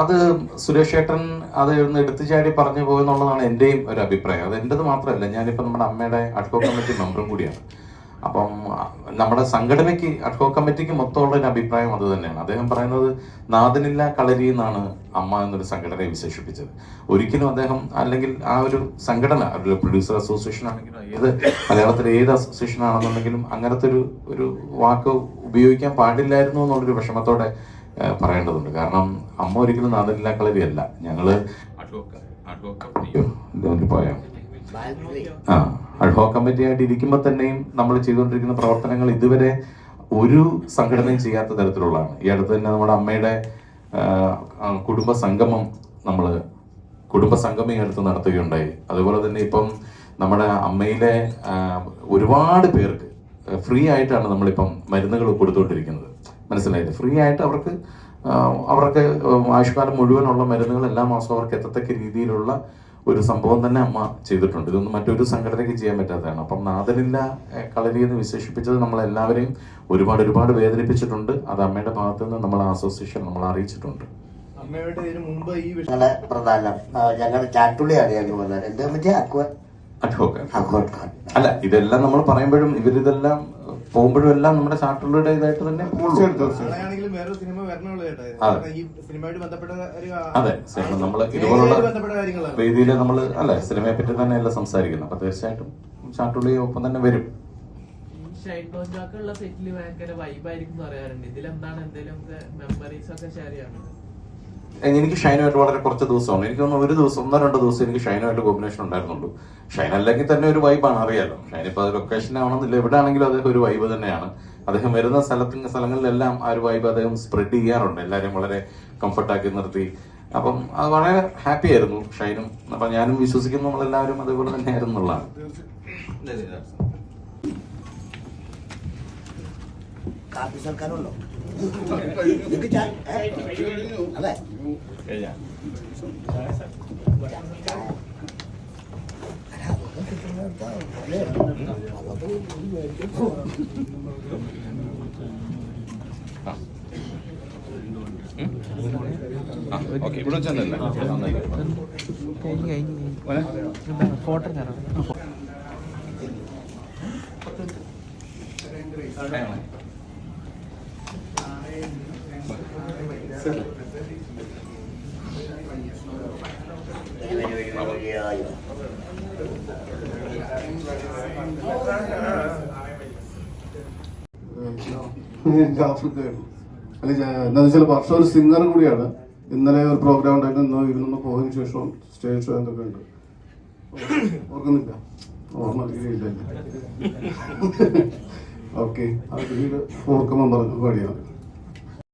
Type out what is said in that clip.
അത് സുരേഷ് ഏട്ടൻ അത് ഒന്ന് എടുത്തു ചാടി പറഞ്ഞു പോകുന്നുള്ളതാണ് എന്റെയും ഒരു അഭിപ്രായം. അത് എന്റെത് മാത്രമല്ല ഞാനിപ്പോൾ നമ്മുടെ അമ്മയുടെ അഡ്കോ കമ്മിറ്റി മെമ്പറും കൂടിയാണ്. അപ്പം നമ്മുടെ സംഘടനയ്ക്ക് അഡ്കോ കമ്മിറ്റിക്ക് മൊത്തമുള്ള ഒരു അഭിപ്രായം അത് തന്നെയാണ്. അദ്ദേഹം പറയുന്നത് നാദനില്ല കളരി എന്നാണ് അമ്മ എന്നൊരു സംഘടനയെ വിശേഷിപ്പിച്ചത്. ഒരിക്കലും അദ്ദേഹം അല്ലെങ്കിൽ ആ ഒരു സംഘടന ഒരു പ്രൊഡ്യൂസർ അസോസിയേഷൻ ആണെങ്കിലും ഏത് മലയാളത്തിലെ ഏത് അസോസിയേഷൻ ആണെന്നുണ്ടെങ്കിലും അങ്ങനത്തെ ഒരു ഒരു വാക്ക് ഉപയോഗിക്കാൻ പാടില്ലായിരുന്നു എന്നുള്ളൊരു വിഷമത്തോടെ പറയേണ്ടതുണ്ട്. കാരണം അമ്മ ഒരിക്കലും നാദിനില്ല കളരിയല്ല. ഞങ്ങൾ പോയാ ആ അഡ്ഹോ കമ്മിറ്റി ആയിട്ട് ഇരിക്കുമ്പോൾ തന്നെയും നമ്മൾ ചെയ്തുകൊണ്ടിരിക്കുന്ന പ്രവർത്തനങ്ങൾ ഇതുവരെ ഒരു സംഘടനയും ചെയ്യാത്ത തരത്തിലുള്ളതാണ്. ഈ അടുത്ത് തന്നെ നമ്മുടെ അമ്മയുടെ കുടുംബ സംഗമം നമ്മൾ കുടുംബ സംഗമം ഈ അടുത്ത് നടത്തുകയുണ്ടായി. അതുപോലെ തന്നെ ഇപ്പം നമ്മുടെ അമ്മയിലെ ഒരുപാട് പേർക്ക് ഫ്രീ ആയിട്ടാണ് നമ്മളിപ്പം മരുന്നുകൾ കൊടുത്തുകൊണ്ടിരിക്കുന്നത് മനസ്സിലായില്ലേ ഫ്രീ ആയിട്ട് അവർക്ക് അവർക്ക് ആയുഷ്കാലം മുഴുവനുള്ള മരുന്നുകൾ എല്ലാ മാസവും അവർക്ക് എത്തത്തക്ക രീതിയിലുള്ള ഒരു സംഭവം തന്നെ അമ്മ ചെയ്തിട്ടുണ്ട്. ഇതൊന്നും മറ്റൊരു സംഘടനയ്ക്ക് ചെയ്യാൻ പറ്റാത്തതാണ്. അപ്പം നാദനില്ല കളരി എന്ന് വിശേഷിപ്പിച്ചത് നമ്മളെല്ലാവരെയും ഒരുപാട് ഒരുപാട് വേദനിപ്പിച്ചിട്ടുണ്ട്. അത് അമ്മയുടെ ഭാഗത്ത് നിന്ന് നമ്മൾ അസോസിയേഷൻ നമ്മൾ അറിയിച്ചിട്ടുണ്ട്. ഞങ്ങളെ പ്രധാനം ഞങ്ങളുടെ എന്താ അല്ല ഇതെല്ലാം നമ്മൾ പറയുമ്പോഴും ഇവരിതെല്ലാം പോകുമ്പോഴും എല്ലാം നമ്മുടെ ചാർട്ടുകളുടെ ഇതായിട്ട് തന്നെ. അതെ. സിനിമ നമ്മൾ ഇതുപോലുള്ള രീതിയിൽ നമ്മൾ അല്ലെ സിനിമയെ പറ്റി തന്നെയല്ല സംസാരിക്കുന്നത് അപ്പൊ തീർച്ചയായിട്ടും ചാട്ടുള്ളി ഒപ്പം തന്നെ വരും. സെറ്റിൽ ഭയങ്കര വൈബായിരിക്കും എന്ന് പറയാറുണ്ട്. ഇതിലെന്താണ് എന്തെങ്കിലും മെമ്മറീസ് ഒക്കെ ഷെയർ ചെയ്യാറുണ്ട് എനിക്ക് ഷൈനുമായിട്ട് വളരെ കുറച്ച് ദിവസമാണ്. എനിക്ക് തോന്നുന്നു ഒരു ദിവസം ഒന്നോ രണ്ടോ ദിവസം എനിക്ക് ഷൈനുമായിട്ട് കോമ്പിനേഷൻ ഉണ്ടായിരുന്നുള്ളൂ. ഷൈൻ അല്ലെങ്കിൽ തന്നെ ഒരു വൈബാണ് അറിയാലോ. ഷൈൻ അത് ലൊക്കേഷൻ ആവണമെന്നില്ല. എവിടെ ആണെങ്കിലും അദ്ദേഹം ഒരു വൈബ് തന്നെയാണ്. അദ്ദേഹം വരുന്ന സ്ഥലത്ത് സ്ഥലങ്ങളിലെല്ലാം ആ ഒരു വൈബ് അദ്ദേഹം സ്പ്രെഡ് ചെയ്യാറുണ്ട്. എല്ലാവരും വളരെ കംഫർട്ടാക്കി നിർത്തി. അപ്പം അത് വളരെ ഹാപ്പി ആയിരുന്നു ഷൈനും. അപ്പം ഞാനും വിശ്വസിക്കുന്നു നമ്മളെല്ലാവരും അതേപോലെ തന്നെ ആയിരുന്നു എന്നുള്ളതാണ് കാപ്പി സർക്കാരുണ്ടോ? അതെ ഓക്കെ. ഇവിടെ വെച്ചല്ലേ ഫോട്ടോ ആഫ്രിക്കയാണ് എന്താണെന്ന് വെച്ചാൽ വർഷം ഒരു സിംഗർ കൂടിയാണ്. ഇന്നലെ ഒരു പ്രോഗ്രാം ഉണ്ടായിരുന്നു ഇന്ന് ഇതിനൊന്ന് പോയതിനു ശേഷം സ്റ്റേജ് ഷോ എന്തൊക്കെ ഉണ്ട്. ഓർക്കുന്നില്ല? ഓർമ്മ ഓക്കെ. അത് പിന്നീട് പറഞ്ഞു പാടിയാണ്.